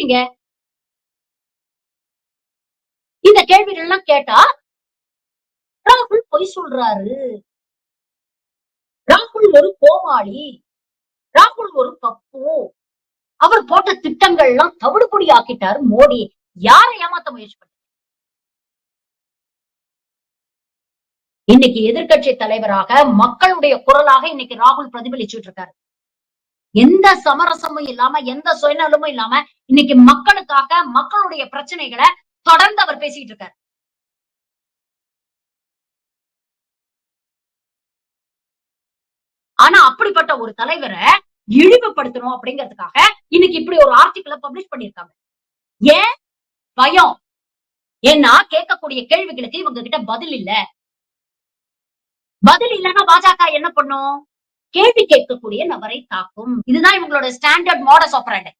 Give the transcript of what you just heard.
கேக்குறீங்க இந்த கேள்விகள் எல்லாம் கேட்டா ராகுல் பொய் சொல்றாரு. ராகுல் ஒரு கோமாளி. ராகுல் ஒரு பப்பு. அவர் போட்ட திட்டங்கள் எல்லாம் தவிடுபொடி ஆக்கிட்டாரு மோடி. யாரை ஏமாத்த முயற்சி பண்ண இன்னைக்கு எதிர்க்கட்சி தலைவராக மக்களுடைய குரலாக இன்னைக்கு ராகுல் பிரதிபலிச்சுட்டு இருக்காரு. எந்த சமரசமும் இல்லாம எந்த சுயநலமும் இல்லாம இன்னைக்கு மக்களுக்காக மக்களுடைய பிரச்சனைகளை தொடர்ந்து அவர் பேசிட்டு இருக்காரு. ஆனா அப்படிப்பட்ட ஒரு தலைவரை இழிவுபடுத்தணும் அப்படிங்கிறதுக்காக இன்னைக்கு இப்படி ஒரு ஆர்டிக்கலை பப்ளிஷ் பண்ணிருக்காங்க ஏன்? பயம். ஏன்னா கேட்கக்கூடிய கேள்விகளுக்கு இவங்க கிட்ட பதில் இல்ல. பதில் இல்லைன்னா பாஜக என்ன பண்ணும்? கேள்வி கேட்கக்கூடிய நபரை தாக்கும். இதுதான் இவங்களோட ஸ்டாண்டர்ட் மாடஸ் ஆபரேட்